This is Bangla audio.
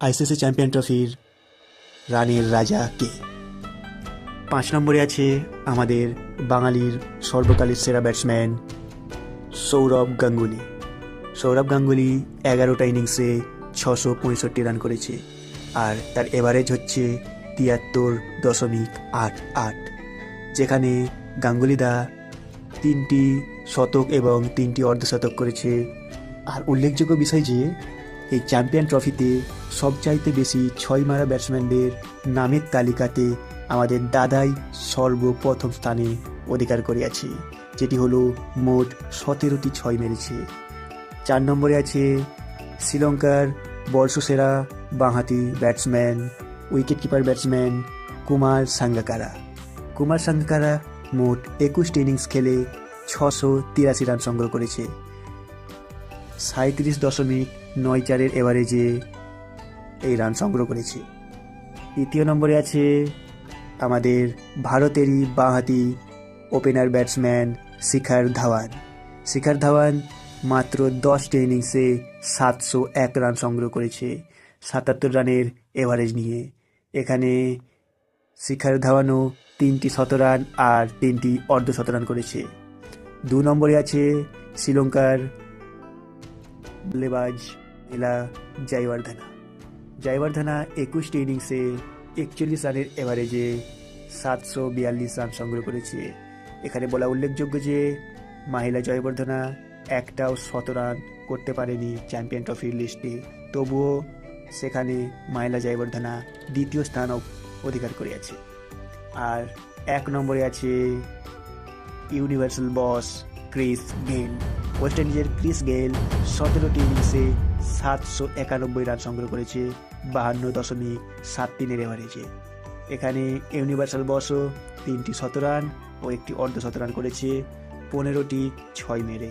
আইসিসি চ্যাম্পিয়ন ট্রফির রানের রাজা কে পাঁচ নম্বরে আছে আমাদের বাঙালির সর্বকালের সেরা ব্যাটসম্যান সৌরভ গাঙ্গুলি। সৌরভ গাঙ্গুলি এগারোটা ইনিংসে ছশো পঁয়ষট্টি রান করেছে আর তার এভারেজ হচ্ছে তিয়াত্তর দশমিক আট আট, যেখানে গাঙ্গুলিদা তিনটি শতক এবং তিনটি অর্ধশতক করেছে। আর উল্লেখযোগ্য বিষয় যে এই চ্যাম্পিয়ন ট্রফিতে সবচাইতে বেশি ছয় মারা ব্যাটসম্যানদের নামের তালিকাতে আমাদের দাদাই সর্বপ্রথম স্থানে অধিকার করিয়াছে, যেটি হলো মোট সতেরোটি ছয় মেরেছে। চার নম্বরে আছে শ্রীলঙ্কার বর্ষসেরা বাঁহাতি batsman wicket keeper batsman Kumar Sangakkara. Kumar Sangakkara মোট একুশটি ইনিংস খেলে ছশো তিরাশি রান সংগ্রহ করেছে। সাঁত্রিশ দশমিক নয় চারের এভারেজে এই রান সংগ্রহ করেছে। তৃতীয় নম্বরে আছে আমাদের ভারতেরই বাঁহাতি ওপেনার ব্যাটসম্যান শিখার ধাওয়ান। শিখার ধাওয়ান মাত্র দশটি ইনিংসে সাতশো এক রান সংগ্রহ করেছে, সাতাত্তর রানের এভারেজ নিয়ে। এখানে শিখার ধাওয়ানও তিনটি শতরান আর তিনটি অর্ধ শতরান করেছে। দু নম্বরে আছে শ্রীলঙ্কার বল্লেবাজ এলা জয়বর্ধনা জয়বর্ধনা একুশটি ইনিংসে একচল্লিশ রানের এভারেজে সাতশো বিয়াল্লিশ রান সংগ্রহ করেছে। এখানে বলা উল্লেখযোগ্য যে মাহিলা জয়বর্ধনা একটাও শত রান করতে পারেনি চ্যাম্পিয়ন ট্রফির লিস্টে তবুও সেখানে মাহিলা জয়বর্ধনা দ্বিতীয় স্থান অধিকার করিয়াছে। আর এক নম্বরে আছে universal boss Chris Gayle West ইন্ডিজের ক্রিস গেল সতেরোটি ইনিংসে সাতশো একানব্বই রান সংগ্রহ করেছে, বাহান্ন দশমিক সাত তিনের এভারেজে। এখানে ইউনিভার্সাল বসও তিনটি শতরান ও একটি অর্ধ শতরান করেছে, পনেরোটি ছয় মেরে।